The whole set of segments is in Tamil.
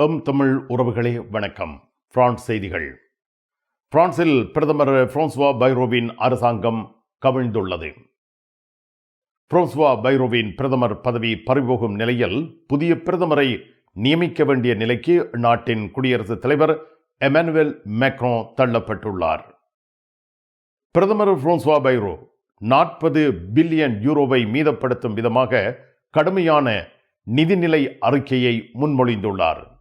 எம் தமிழ் உறவுகளே வணக்கம். பிரான்ஸ் செய்திகள். பிரான்சில் பிரதமர் பிரான்சுவா பைரோவின் அரசாங்கம் கவிழ்ந்துள்ளது. பிரான்சுவா பைரோவின் பிரதமர் பதவி பறிபோகும் நிலையில் புதிய பிரதமரை நியமிக்க வேண்டிய நிலைக்கு நாட்டின் குடியரசுத் தலைவர் எமானுவேல் மேக்ரோ தள்ளப்பட்டுள்ளார். பிரதமர் பிரான்சுவா பைரோ நாற்பது பில்லியன் யூரோவை மீதப்படுத்தும் விதமாக கடுமையான நிதிநிலை அறிக்கையை முன்மொழிந்துள்ளார்.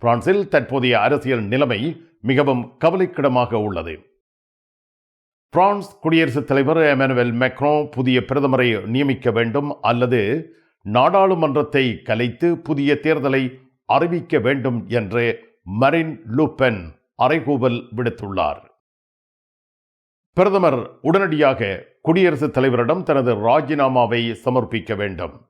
பிரான்சில் தற்போதைய அரசியல் நிலைமை மிகவும் கவலைக்கிடமாக உள்ளது. பிரான்ஸ் குடியரசுத் தலைவர் எமானுவேல் மெக்ரோ புதிய பிரதமரை நியமிக்க வேண்டும் அல்லது நாடாளுமன்றத்தை கலைத்து புதிய தேர்தலை அறிவிக்க வேண்டும் என்று மரின் லூப்பென் அறைகூவல் விடுத்துள்ளார். பிரதமர் உடனடியாக குடியரசுத் தலைவரிடம் தனது ராஜினாமாவை சமர்ப்பிக்க வேண்டும்.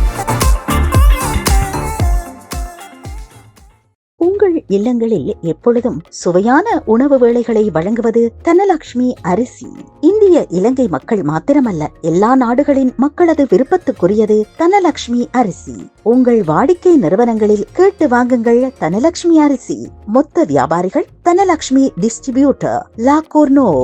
உங்கள் இல்லங்களில் எப்பொழுதும் சுவையான உணவு வேளைகளை வழங்குவது தனலட்சுமி அரிசி. இந்திய இலங்கை மக்கள் மாத்திரமல்ல எல்லா நாடுகளின் மக்களது விருப்பத்துக்குரியது தனலட்சுமி அரிசி. உங்கள் வாடிக்கை நிறுவனங்களில் கேட்டு வாங்குங்கள் தனலட்சுமி அரிசி. மொத்த வியாபாரிகள் தனலட்சுமி டிஸ்ட்ரிபியூட்டர் லாகோர்னோ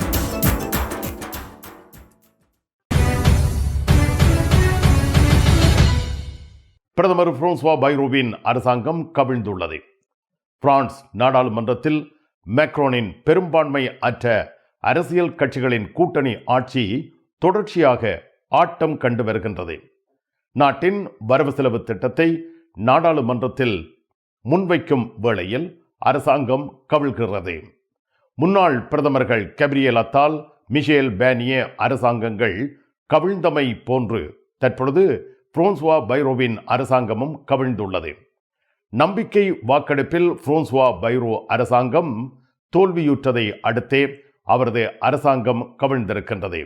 பிரதமர் பிரான்சுவா பைரோவின் அரசாங்கம் கவிழ்ந்துள்ளது. பிரான்ஸ் நாடாளுமன்றத்தில் மேக்ரோனின் பெரும்பான்மை அற்ற அரசியல் கட்சிகளின் கூட்டணி ஆட்சி தொடர்ச்சியாக ஆட்டம் கண்டு வருகின்றது. நாட்டின் வரவு செலவு திட்டத்தை நாடாளுமன்றத்தில் முன்வைக்கும் வேளையில் அரசாங்கம் கவிழ்கிறது. முன்னாள் பிரதமர்கள் கபிரியல் அத்தால் மிஷேல் பேனியே அரசாங்கங்கள் கவிழ்ந்தமை போன்று தற்பொழுது புரோன்சுவா பைரோவின் அரசாங்கமும் கவிழ்ந்துள்ளது. நம்பிக்கை வாக்கெடுப்பில் புரோன்சுவா பைரோ அரசாங்கம் தோல்வியுற்றதை அடுத்தே அவரது அரசாங்கம் கவிழ்ந்திருக்கின்றது.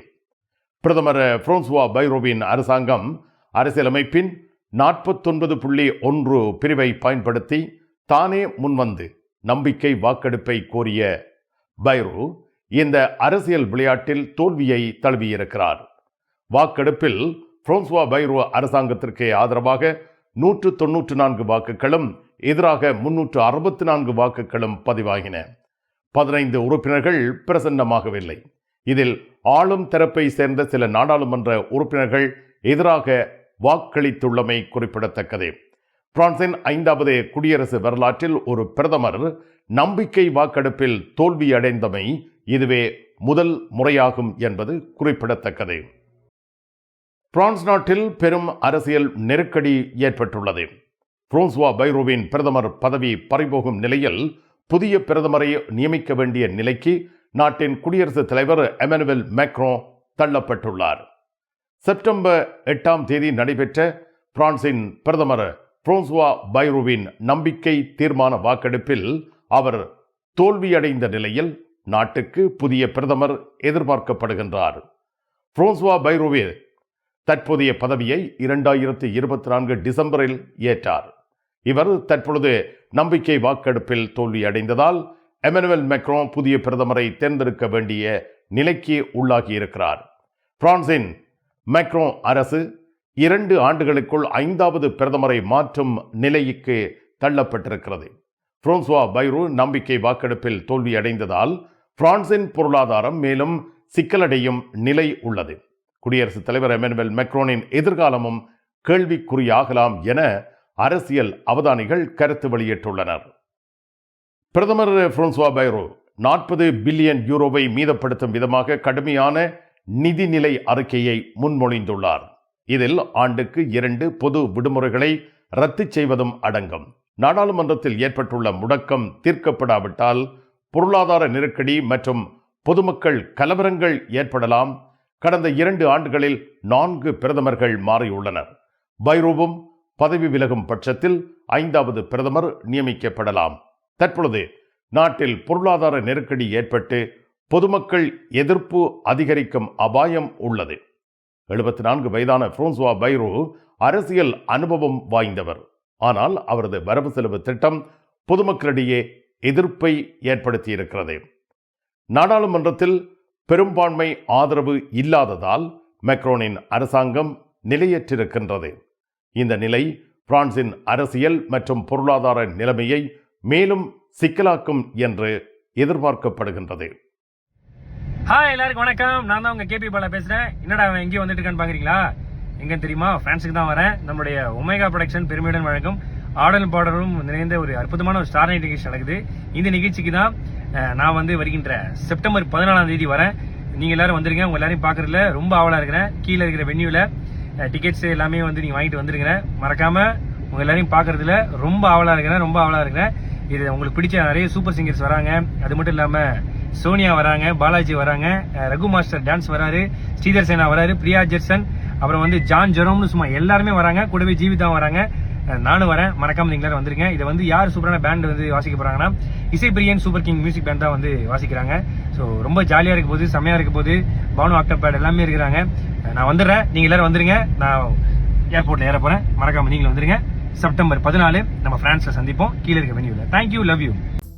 பிரதமர் புரோன்சுவா பைரோவின் அரசாங்கம் அரசியலமைப்பின் நாற்பத்தொன்பது புள்ளி ஒன்று பிரிவை பயன்படுத்தி தானே முன்வந்து நம்பிக்கை வாக்கெடுப்பை கோரிய பைரோ இந்த அரசியல் விளையாட்டில் தோல்வியை தழுவியிருக்கிறார். வாக்கெடுப்பில் பிரான்சுவா பைரோ அரசாங்கத்திற்கு ஆதரவாக நூற்று தொன்னூற்று நான்கு வாக்குகளும் எதிராக முன்னூற்று அறுபத்தி நான்கு வாக்குகளும் பதிவாகின. பதினைந்து உறுப்பினர்கள் பிரசன்னமாகவில்லை. இதில் ஆளும் தரப்பை சேர்ந்த சில நாடாளுமன்ற உறுப்பினர்கள் எதிராக வாக்களித்துள்ளமை குறிப்பிடத்தக்கது. பிரான்சின் ஐந்தாவது குடியரசு வரலாற்றில் ஒரு பிரதமர் நம்பிக்கை வாக்கெடுப்பில் தோல்வியடைந்தமை இதுவே முதல் முறையாகும் என்பது குறிப்பிடத்தக்கது. பிரான்ஸ் நாட்டில் பெரும் அரசியல் நெருக்கடி ஏற்பட்டுள்ளது. பிரான்சுவா பைரோவின் பிரதமர் பதவி பறிபோகும் நிலையில் புதிய பிரதமரை நியமிக்க வேண்டிய நிலைக்கு நாட்டின் குடியரசுத் தலைவர் எமனுவல் மேக்ரோ தள்ளப்பட்டுள்ளார். செப்டம்பர் எட்டாம் தேதி நடைபெற்ற பிரான்சின் பிரதமர் பிரான்சுவா பைரோவின் நம்பிக்கை தீர்மான வாக்கெடுப்பில் அவர் தோல்வியடைந்த நிலையில் நாட்டுக்கு புதிய பிரதமர் எதிர்பார்க்கப்படுகின்றார். பிரான்சுவா பைரோவே தற்போதைய பதவியை இரண்டாயிரத்தி இருபத்தி நான்கு டிசம்பரில் ஏற்றார். இவர் தற்பொழுது நம்பிக்கை வாக்கெடுப்பில் தோல்வியடைந்ததால் எமனுவல் மெக்ரோ புதிய பிரதமரை தேர்ந்தெடுக்க வேண்டிய நிலைக்கு உள்ளாகியிருக்கிறார். பிரான்சின் மெக்ரோ அரசு இரண்டு ஆண்டுகளுக்குள் ஐந்தாவது பிரதமரை மாற்றும் நிலைக்கு தள்ளப்பட்டிருக்கிறது. பிரான்சுவா பைரு நம்பிக்கை வாக்கெடுப்பில் தோல்வியடைந்ததால் பிரான்சின் பொருளாதாரம் மேலும் சிக்கலடையும் நிலை உள்ளது. குடியரசுத் தலைவர் எமனுவல் மெக்ரோனின் எதிர்காலமும் கேள்விக்குறியாகலாம் என அரசியல் அவதானிகள் கருத்து வெளியிட்டுள்ளனர். பிரதமர் பிரான்சுவா பைரோ நாற்பது பில்லியன் யூரோவை மீதப்படுத்தும் விதமாக கடுமையான நிதிநிலை அறிக்கையை முன்மொழிந்துள்ளார். இதில் ஆண்டுக்கு இரண்டு பொது விடுமுறைகளை ரத்து செய்வதும் அடங்கும். நாடாளுமன்றத்தில் ஏற்பட்டுள்ள முடக்கம் தீர்க்கப்படாவிட்டால் பொருளாதார நெருக்கடி மற்றும் பொதுமக்கள் கலவரங்கள் ஏற்படலாம் கடந்த இரண்டு ஆண்டுகளில் நான்கு பிரதமர்கள் மாறியுள்ளனர். பைரோவும் பதவி விலகும் பட்சத்தில் ஐந்தாவது பிரதமர் நியமிக்கப்படலாம். தற்பொழுது நாட்டில் பொருளாதார நெருக்கடி ஏற்பட்டு பொதுமக்கள் எதிர்ப்பு அதிகரிக்கும் அபாயம் உள்ளது. எழுபத்தி நான்கு வயதான பிரோன்சுவா பைரோ அரசியல் அனுபவம் வாய்ந்தவர். ஆனால் அவரது வரவு செலவு திட்டம் பொதுமக்களிடையே எதிர்ப்பை ஏற்படுத்தியிருக்கிறது. நாடாளுமன்றத்தில் பெரும்பான்மை ஆதரவு இல்லாததால் மெக்ரோனின் அரசாங்கம் நிலையற்றிருக்கின்றது. இந்த நிலை பிரான்சின் அரசியல் மற்றும் பொருளாதார நிலைமையை மேலும் சிக்கலாக்கும் என்று எதிர்பார்க்கப்படுகின்றது. ஹாய் எல்லாருக்கும் வணக்கம். நான் தான் உங்க கேபி பாலா பேசுறேன். என்னடா அவன் எங்கேயும் வந்துட்டு இருக்கான்னு பாக்குறீங்களா? எங்க தெரியுமா? பிரான்ஸுக்கு தான் வரேன். நம்முடைய ஒமேகா ப்ரொடக்ஷன் பெருமையுடன் வழங்கும் ஆடலும் பாடலும் நிறைந்த ஒரு அற்புதமான ஒரு ஸ்டார் நைட் நிகழ்ச்சி நடக்குது. இந்த நிகழ்ச்சிக்கு தான் நான் வந்து வருகின்ற செப்டம்பர் பதினாலாம் தேதி வரேன். நீங்கள் எல்லாரும் வந்துருங்க. உங்கள் எல்லாரையும் பார்க்குறதுல ரொம்ப ஆவலாக இருக்கிறேன். கீழே இருக்கிற வென்யூவில் டிக்கெட்ஸ் எல்லாமே வந்து நீங்கள் வாங்கிட்டு வந்துருங்க மறக்காமல் உங்கள் எல்லாரையும் பார்க்குறதுல ரொம்ப ஆவலாக இருக்கிறேன். ரொம்ப ஆவலாக இருக்கிறேன். இது உங்களுக்கு பிடிச்ச நிறைய சூப்பர் சிங்கர்ஸ் வராங்க. அது மட்டும் இல்லாமல் சோனியா வராங்க பாலாஜி வராங்க ரகு மாஸ்டர் டான்ஸ் வராரு ஸ்ரீதர் சேனா வராரு பிரியா ஜெர்சன் அப்புறம் வந்து ஜான் ஜெரோம்னு சும்மா எல்லாருமே வராங்க. கூடவே ஜீவிதா வராங்க. நானும் வரேன். மறக்காம நீங்க வந்துருங்க. இதை வந்து யார் சூப்பரான பேண்ட் வந்து வாசிக்க போறாங்கன்னா இசை பிரியன் சூப்பர் கிங் மியூசிக் பேண்ட் தான் வந்து வாசிக்கிறாங்க. ஸோ ரொம்ப ஜாலியாக இருக்க போது செம்மையாக இருக்க போது பானு ஆக்டர் பேட் எல்லாமே இருக்கிறாங்க. நான் வந்துடுறேன். நீங்கள் எல்லாரும் வந்துருங்க. நான் ஏர்போர்ட்டில் ஏற போகிறேன் மறக்காம நீங்களும் வந்துருங்க. செப்டம்பர் பதினாலு நம்ம ஃப்ரான்ஸில் சந்திப்போம். கீழே இருக்க வெனியூவில் தேங்க்யூ லவ் யூ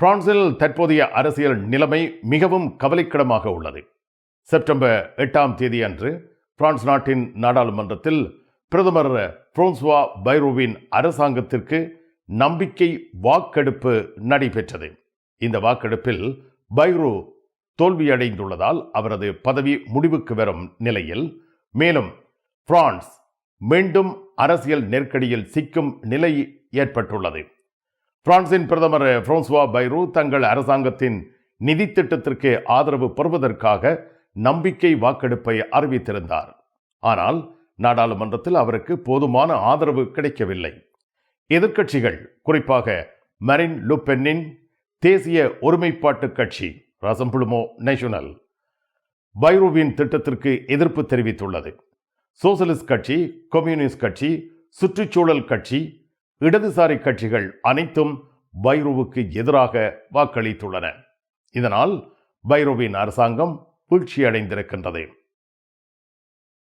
பிரான்சில் தற்போதைய அரசியல் நிலைமை மிகவும் கவலைக்கிடமாக உள்ளது. செப்டம்பர் எட்டாம் தேதி அன்று பிரான்ஸ் நாட்டின் நாடாளுமன்றத்தில் பிரதமர் பிரான்சுவா பைரோவின் அரசாங்கத்திற்கு நம்பிக்கை வாக்கெடுப்பு நடைபெற்றது. இந்த வாக்கெடுப்பில் பைரோ தோல்வியடைந்துள்ளதால் அவரது பதவி முடிவுக்கு வரும் நிலையில் மேலும் பிரான்ஸ் மீண்டும் அரசியல் நெருக்கடியில் சிக்கும் நிலை ஏற்பட்டுள்ளது. பிரான்சின் பிரதமர் பிரான்சுவா பைரு தங்கள் அரசாங்கத்தின் நிதி திட்டத்திற்கு ஆதரவு பெறுவதற்காக நம்பிக்கை வாக்கெடுப்பை அறிவித்திருந்தார். ஆனால் நாடாளுமன்றத்தில் அவருக்கு போதுமான ஆதரவு கிடைக்கவில்லை. எதிர்க்கட்சிகள் குறிப்பாக மரின் லுப்பென்னின் தேசிய ஒருமைப்பாட்டு கட்சி ரசம்புழுமோ நேஷனல் பைரோவின் திட்டத்திற்கு எதிர்ப்பு தெரிவித்துள்ளது. சோசலிஸ்ட் கட்சி கம்யூனிஸ்ட் கட்சி சுற்றுச்சூழல் கட்சி இடதுசாரி கட்சிகள் அனைத்தும் பைரோவுக்கு எதிராக வாக்களித்துள்ளன. இதனால் பைரோவின் அரசாங்கம் வீழ்ச்சியடைந்திருக்கின்றது.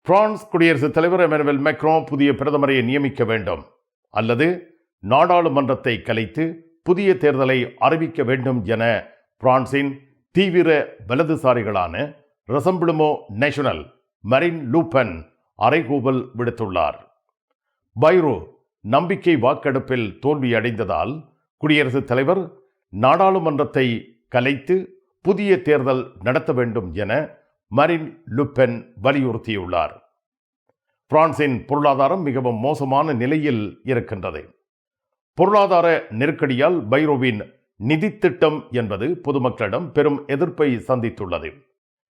பிரான்ஸ் குடியரசுத் தலைவர் எமனுவல் மெக்ரோ புதிய பிரதமரை நியமிக்க வேண்டும். அல்லது நாடாளுமன்றத்தை கலைத்து புதிய தேர்தலை அறிவிக்க வேண்டும் என பிரான்சின் தீவிர வலதுசாரிகளான Rassemblement National Marine Le Pen அறைகூவல் விடுத்துள்ளார். பைரோ நம்பிக்கை வாக்கெடுப்பில் தோல்வியடைந்ததால் குடியரசுத் தலைவர் நாடாளுமன்றத்தை கலைத்து புதிய தேர்தல் நடத்த வேண்டும் என மரின் லுப்பென் வலியுறுத்தியுள்ளார். பிரான்சின் பொருளாதாரம் மிகவும் மோசமான நிலையில் இருக்கின்றது. பொருளாதார நெருக்கடியால் பைரோவின் நிதி திட்டம் என்பது பொதுமக்களிடம் பெரும் எதிர்ப்பை சந்தித்துள்ளது.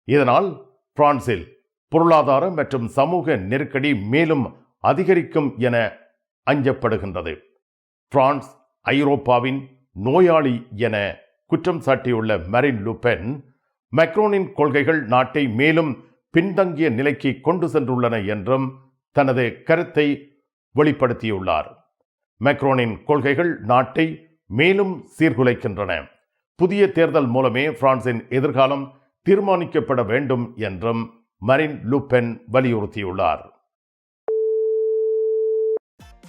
இதனால் பிரான்சில் பொருளாதார மற்றும் சமூக நெருக்கடி மேலும் அதிகரிக்கும் என அஞ்சப்படுகின்றது. பிரான்ஸ் ஐரோப்பாவின் நோயாளி என குற்றம் சாட்டியுள்ள மரின் லுபென் மெக்ரோனின் கொள்கைகள் நாட்டை மேலும் பின்தங்கிய நிலைக்கு கொண்டு சென்றுள்ளன என்றும் தனது கருத்தை வெளிப்படுத்தியுள்ளார். மெக்ரோனின் கொள்கைகள் நாட்டை மேலும் சீர்குலைக்கின்றன. புதிய தேர்தல் மூலமே பிரான்சின் எதிர்காலம் தீர்மானிக்கப்பட வேண்டும் என்றும் மரின் லுபென் வலியுறுத்தியுள்ளார்.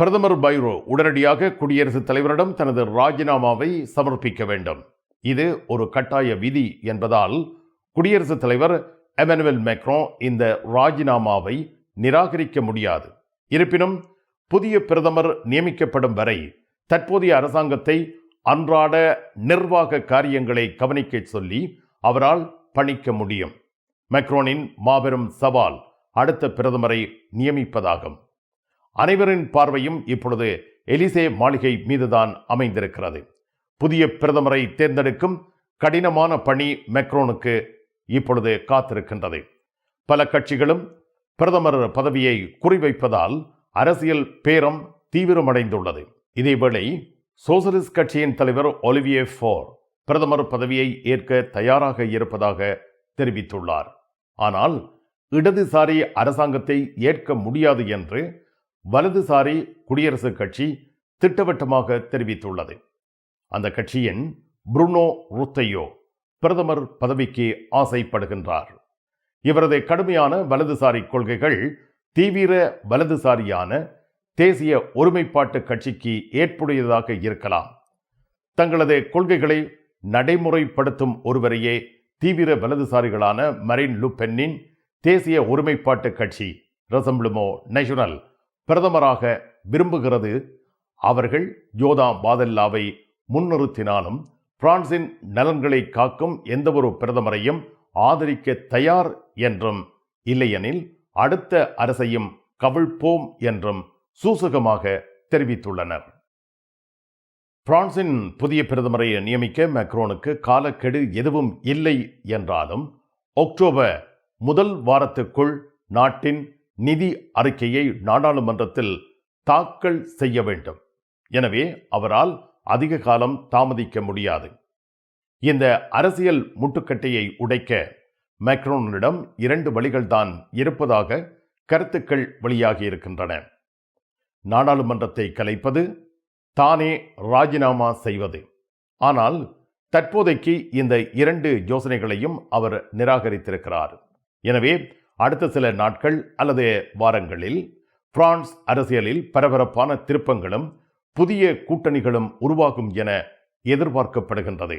பிரதமர் பைரோ உடனடியாக குடியரசுத் தலைவரிடம் தனது ராஜினாமாவை சமர்ப்பிக்க வேண்டும். இது ஒரு கட்டாய விதி என்பதால் குடியரசுத் தலைவர் எமனுவல் மேக்ரோ இந்த ராஜினாமாவை நிராகரிக்க முடியாது. இருப்பினும் புதிய பிரதமர் நியமிக்கப்படும் வரை தற்போதைய அரசாங்கத்தை அன்றாட நிர்வாக காரியங்களை கவனிக்க சொல்லி அவரால் பணிக்க முடியும். மெக்ரோனின் மாபெரும் சவால் அடுத்த பிரதமரை நியமிப்பதாகும். அனைவரின் பார்வையும் இப்பொழுது எலிசே மாளிகை மீதுதான் அமைந்திருக்கிறது. புதிய பிரதமரை தேர்ந்தெடுக்கும் கடினமான பணி மெக்ரோனுக்கு இப்பொழுது காத்திருக்கின்றது. பல கட்சிகளும் பிரதமர் பதவியை குறிவைப்பதால் அரசியல் பேரம் தீவிரமடைந்துள்ளது. இதேவேளை சோசலிஸ்ட் கட்சியின் தலைவர் ஒலிவியே ஃபோர் பிரதமர் பதவியை ஏற்க தயாராக இருப்பதாக தெரிவித்துள்ளார். ஆனால் இடதுசாரி அரசாங்கத்தை ஏற்க முடியாது என்று வலதுசாரி குடியரசுக் கட்சி திட்டவட்டமாக தெரிவித்துள்ளது. அந்த கட்சியின் புருனோ ருத்தையோ பிரதமர் பதவிக்கு ஆசைப்படுகின்றார். இவரது கடுமையான வலதுசாரி கொள்கைகள் தீவிர வலதுசாரியான தேசிய ஒருமைப்பாட்டு கட்சிக்கு ஏற்புடையதாக இருக்கலாம். தங்களது கொள்கைகளை நடைமுறைப்படுத்தும் ஒருவரையே தீவிர வலதுசாரிகளான மரின் லுபென்னின் தேசிய ஒருமைப்பாட்டு கட்சி ரசம்பிளுமோ நேஷனல் பிரதமராக விரும்புகிறது. அவர்கள் ஜோதா பாதல்லாவை முன்னிறுத்தினாலும் பிரான்சின் நலன்களை காக்கும் எந்தவொரு பிரதமரையும் ஆதரிக்க தயார் என்றும் இல்லையெனில் அடுத்த அரசையும் கவிழ்ப்போம் என்றும் சூசகமாக தெரிவித்துள்ளனர். பிரான்சின் புதிய பிரதமரை நியமிக்க மேக்ரோனுக்கு காலக்கெடு எதுவும் இல்லை என்றாலும் அக்டோபர் முதல் வாரத்துக்குள் நாட்டின் நிதி அறிக்கையை நாடாளுமன்றத்தில் தாக்கல் செய்ய வேண்டும். எனவே அவரால் அதிக காலம் தாமதிக்க முடியாது. இந்த அரசியல் முட்டுக்கட்டையை உடைக்க மேக்ரோனிடம் இரண்டு வழிகள்தான் இருப்பதாக கருத்துக்கள் வெளியாகி இருக்கின்றன. நாடாளுமன்றத்தை கலைப்பது தானே ராஜினாமா செய்வது. ஆனால் தற்போதைக்கு இந்த இரண்டு யோசனைகளையும் அவர் நிராகரித்திருக்கிறார். எனவே அடுத்த சில நாட்கள் அல்லது வாரங்களில் பிரான்ஸ் அரசியலில் பரபரப்பான திருப்பங்களும் புதிய கூட்டணிகளும் உருவாகும் என எதிர்பார்க்கப்படுகின்றது.